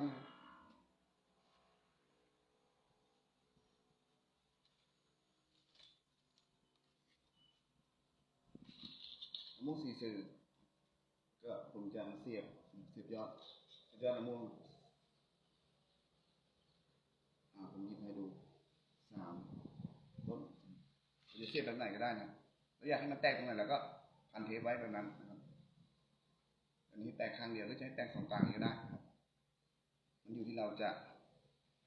นั้นมะม่วงสีสื่อก็ผมจะมาเสียบเสียบยอดเสียบยอดมะม่วงอ่าผมหยิบให้ดูสามต้นจะเสียบแบบไหนก็ได้นะแล้วอยากให้มันแตกตรงไหนแล้วก็พันเทปไว้แบบนั้นนะครับ อันนี้แตกข้างเดียวหรือจะให้แตกสองกลางก็ได้ มันอยู่ที่เราจะ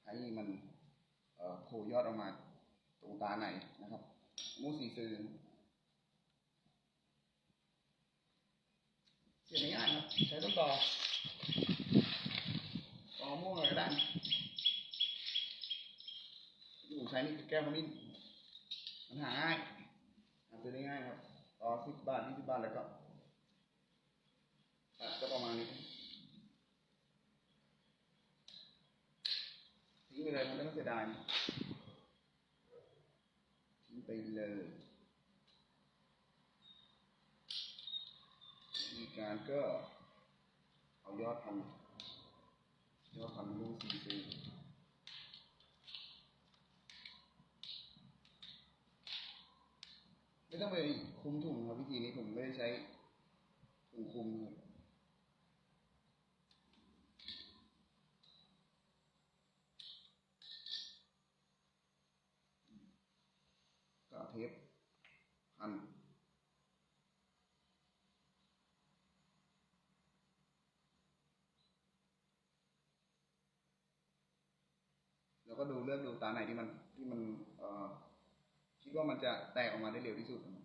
ให้มันโผล่ยอดออกมาตรงตาไหนนะครับ มูสีซือเสียบง่ายครับใช้ต้นต่อต่อม่วงอะไรก็ได้ที่ผมใช้นี่แก้วขมิ้นมันหาง่ายหาซื้อได้ง่ายครับต่อสิบบาทยี่สิบบาทแล้วก็ ตัดก็ประมาณนี้ทิ้ง ไปเลยมันไม่ต้องเสียดายทิ้งไปเลยวิธีการก็เอายอดพันยอดพันลูกซีซีไม่ต้องไปคุมถุงครับวิธีนี้ผมไม่ได้ใช้ถุงคุมครับ ก็ เอาเทปพันแล้วก็ดูเลือกดูตาไหนที่มันที่มันเอ่อคิดว่ามันจะแตกออกมาได้เร็วที่สุดนะ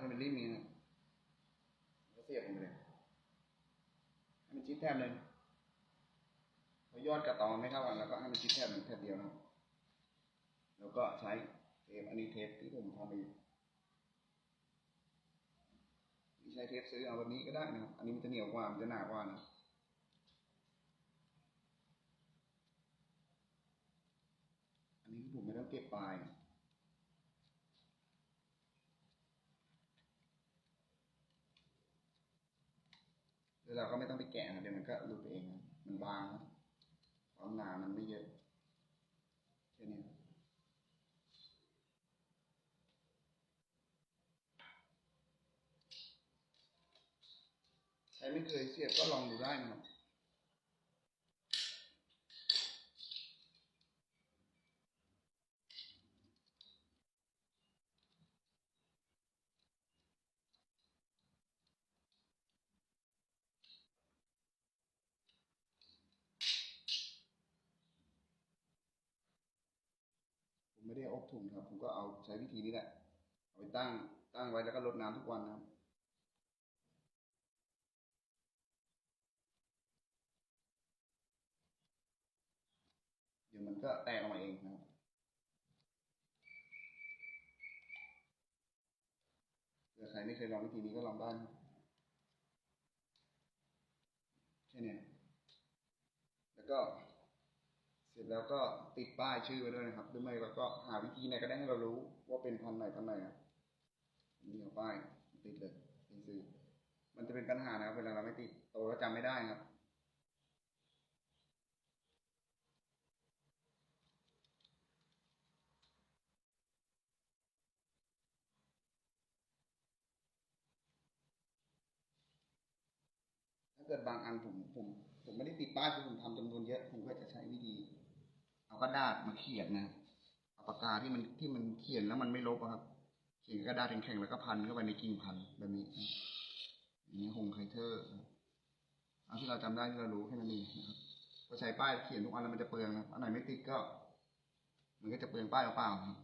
ดนะลองมีดนรับมันจะบาดเลยเนาะปาดให้มันรีบมีนะแล้วเสียบลงไปเลยให้มันชิดแทบเลยพอยอดกระตอไม่เท่ากันแล้วก็ให้มันชิดแทบหนึ่งแทบเดียวนะแล้วก็ใช้เทปอันนี้เทปที่ผมทำเองไม่ใช้เทปซื้อเอาแบบนี้ก็ได้นะครับ อันนี้มันจะเหนียวกว่า มันจะหนากว่านะอันนี้ผมไม่ต้องเก็บปลาย แล้ว เราก็ไม่ต้องไปแกะนะเดี๋ยวมันก็หลุดไปเองนะมันบางนะความหนามันไม่เยอะแค่นี้ใครไม่เคยเสียบก็ลองดูได้นะครับ ผม ไม่ได้อบถุงครับ ผมก็เอาใช้วิธีนี้แหละเอาไปตั้งตั้งไว้แล้วก็รดน้ำทุกวันนะครับเดี๋ยวมันก็แตกออกมาเองนะครับเผื่อใครไม่เคยลองวิธีนี้ก็ลองได้นแค่นี้แล้วก็ ร็จแล้วก็ติดป้ายชื่อไว้ด้วยนะครับหรือไม่เราก็หาวิธีไหนก็ได้ให้เรารู้ว่าเป็นพันไหนพันไหนครับนี่เอาป้ายติดเลยเป็นซื้อมันจะเป็นปัญหานะครับเวลาเราไม่ติดโตแล้วจำไม่ได้ครับถ้าเกิดบางอันผมผมผมไม่ได้ติดป้ายคือผมทำจำนวนเยอะผมก็จะใช้วิธี กระดาษมาเขียนนะครับเอาปากกาที่มันที่มันเขียนแล้วมันไม่ลบครับ เขียนกระดาษแข็งๆแล้วก็พันเข้าไปในกิ่งพันแบบนี้นะอย่างนี้หงไคเทอร์เอาที่เราจำได้ที่เรารู้แค่นั้นเองนะครับก็ใช้ป้ายเขียนทุกอันแล้วมันจะเปลืองนะครับอันไหนไม่ติดก็ มันก็จะเปลืองป้ายเปล่าครับ